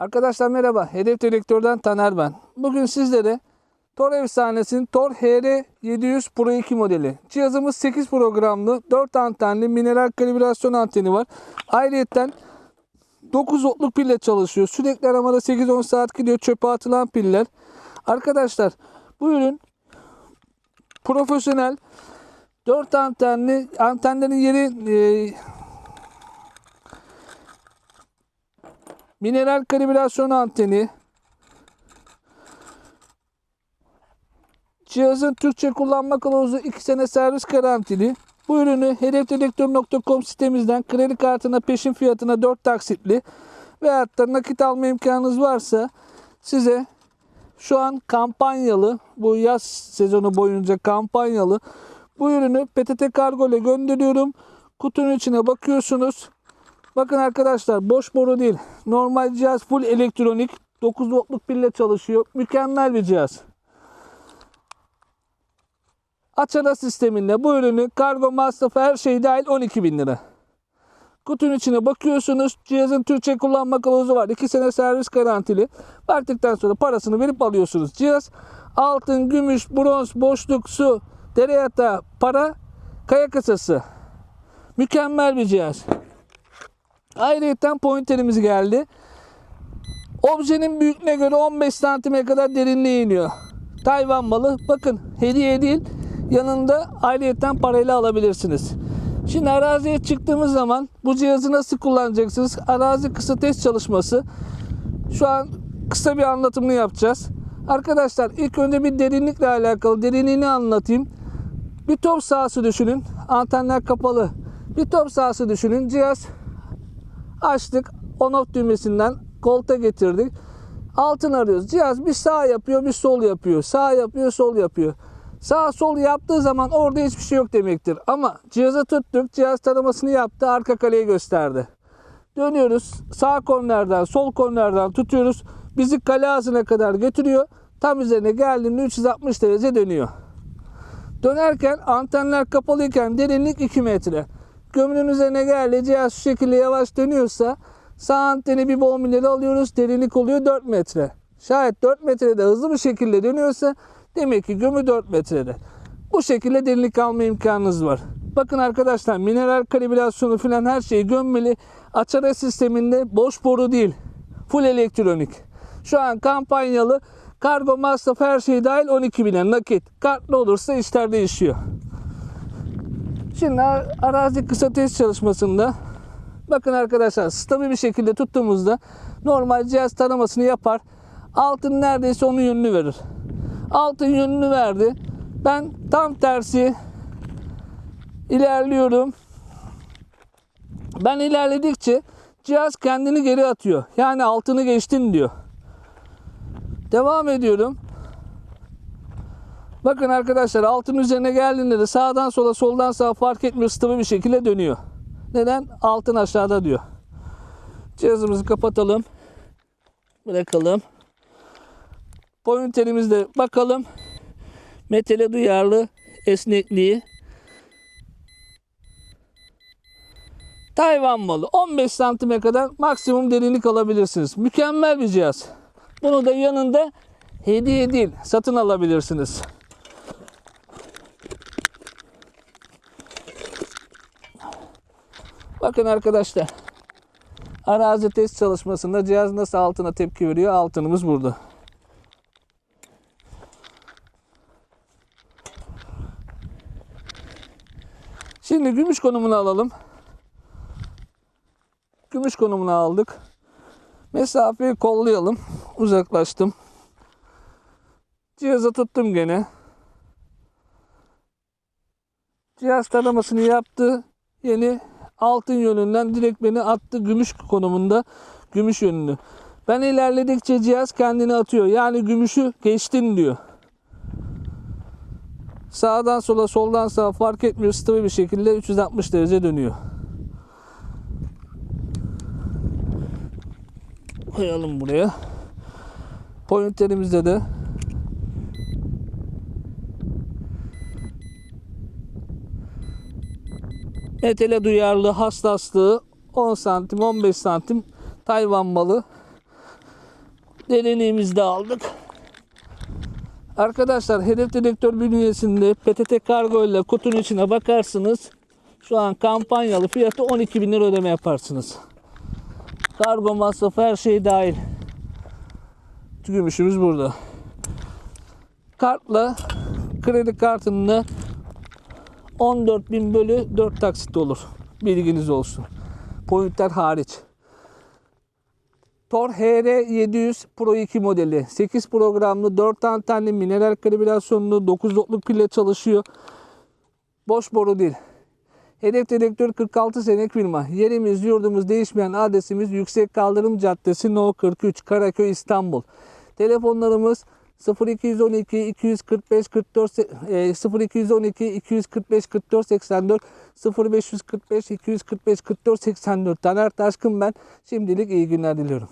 Arkadaşlar merhaba. Hedef Direktör'den Taner ben. Bugün sizlere Tor efsanesinin Tor HR700 Pro 2 modeli. Cihazımız 8 programlı, 4 antenli mineral kalibrasyon anteni var. Ayrıyeten 9 voltluk pille çalışıyor. Sürekli aramada 8-10 saat gidiyor çöpe atılan piller. Arkadaşlar bu ürün profesyonel 4 antenli antenlerin yeri e, mineral kalibrasyon anteni Cihazın Türkçe kullanma kılavuzu 2 sene servis garantili. Bu ürünü hedefdedektör.com sitemizden kredi kartına peşin fiyatına 4 taksitli veyahut da nakit alma imkanınız varsa size şu an kampanyalı bu yaz sezonu boyunca kampanyalı bu ürünü PTT Kargo ile gönderiyorum. Kutunun içine bakıyorsunuz. Bakın arkadaşlar boş boru değil. Normal cihaz full elektronik. 9 voltluk pille çalışıyor. Mükemmel bir cihaz. Açara sisteminde bu ürünü kargo masrafı her şey dahil 12 bin lira. Kutunun içine bakıyorsunuz. Cihazın Türkçe kullanma kılavuzu var. 2 sene servis garantili. Baktıktan sonra parasını verip alıyorsunuz. Cihaz altın, gümüş, bronz, boşluk, su, dere yatağı, para, kaya kasası. Mükemmel bir cihaz. Ayrıca pointerimiz geldi. Objenin büyüklüğüne göre 15 santime kadar derinliğe iniyor. Tayvan malı. Bakın hediye değil. Yanında ayrıyeten parayla alabilirsiniz. Şimdi araziye çıktığımız zaman bu cihazı nasıl kullanacaksınız? Arazi kısa test çalışması. Şu an kısa bir anlatımını yapacağız. Arkadaşlar ilk önce bir derinlikle alakalı derinliğini anlatayım. Bir top sahası düşünün. Antenler kapalı. Bir top sahası düşünün. Cihaz açtık. On off düğmesinden kolta getirdik. Altın arıyoruz. Cihaz bir sağ yapıyor, bir sol yapıyor. Sağ yapıyor, sol yapıyor. Sağ sol yaptığı zaman orada hiçbir şey yok demektir. Ama cihazı tuttuk. Cihaz taramasını yaptı. Arka kaleyi gösterdi. Dönüyoruz. Sağ kornerden, sol kornerden tutuyoruz. Bizi kale ağzına kadar götürüyor. Tam üzerine geldiğinde 360 derece dönüyor. Dönerken antenler kapalıyken derinlik 2 metre. Gömünün üzerine geldi cihaz şu şekilde yavaş dönüyorsa sağ anteni bir bol ileri alıyoruz. Derinlik oluyor 4 metre. Şayet 4 metrede hızlı bir şekilde dönüyorsa demek ki gömü 4 metrede. Bu şekilde derinlik alma imkanınız var. Bakın arkadaşlar mineral kalibrasyonu falan her şeyi gömmeli. Açara sisteminde boş boru değil. Full elektronik. Şu an kampanyalı kargo masraf her şey dahil 12 bine nakit. Kartlı olursa işler değişiyor. Şimdi ar- arazi kısa test çalışmasında bakın arkadaşlar stabil bir şekilde tuttuğumuzda normal cihaz taramasını yapar. Altın neredeyse onun yönünü verir. Altın yönünü verdi. Ben tam tersi ilerliyorum. Ben ilerledikçe cihaz kendini geri atıyor. Yani altını geçtin diyor. Devam ediyorum. Bakın arkadaşlar altın üzerine geldiğinde de sağdan sola soldan sağa fark etmiyor stabil bir şekilde dönüyor. Neden? Altın aşağıda diyor. Cihazımızı kapatalım. Bırakalım. Pointerimizde bakalım. Metale duyarlı esnekliği. Tayvan malı. 15 santime kadar maksimum derinlik alabilirsiniz. Mükemmel bir cihaz. Bunu da yanında hediye değil satın alabilirsiniz. Bakın arkadaşlar. Arazi test çalışmasında cihaz nasıl altına tepki veriyor? Altınımız burada. Şimdi gümüş konumunu alalım. Gümüş konumunu aldık. Mesafeyi kollayalım. Uzaklaştım. Cihazı tuttum gene. Cihaz taramasını yaptı. Yeni altın yönünden direkt beni attı gümüş konumunda. Gümüş yönünü. Ben ilerledikçe cihaz kendini atıyor. Yani gümüşü geçtin diyor. Sağdan sola soldan sağa fark etmiyor. Stabil bir şekilde 360 derece dönüyor. Koyalım buraya. Pointerimizde de metale duyarlı hassaslığı 10 santim 15 santim Tayvan malı Derinliğimizi de aldık. Arkadaşlar hedef dedektör bünyesinde PTT kargo ile kutunun içine bakarsınız. Şu an kampanyalı fiyatı 12 bin lira ödeme yaparsınız. Kargo masrafı her şey dahil. Gümüşümüz burada. Kartla kredi kartında 14 bin bölü 4 taksit olur. Bilginiz olsun. Pointler hariç. Tor HR700 Pro 2 modeli. 8 programlı 4 antenli mineral kalibrasyonlu 9 voltluk pille çalışıyor. Boş boru değil. Hedef dedektör 46 senelik firma. Yerimiz, yurdumuz değişmeyen adresimiz Yüksek Kaldırım Caddesi No 43 Karaköy İstanbul. Telefonlarımız 0212 245 44 e, 0212 245 44 84 0545 245 44 84 Taner Taşkın ben. Şimdilik iyi günler diliyorum.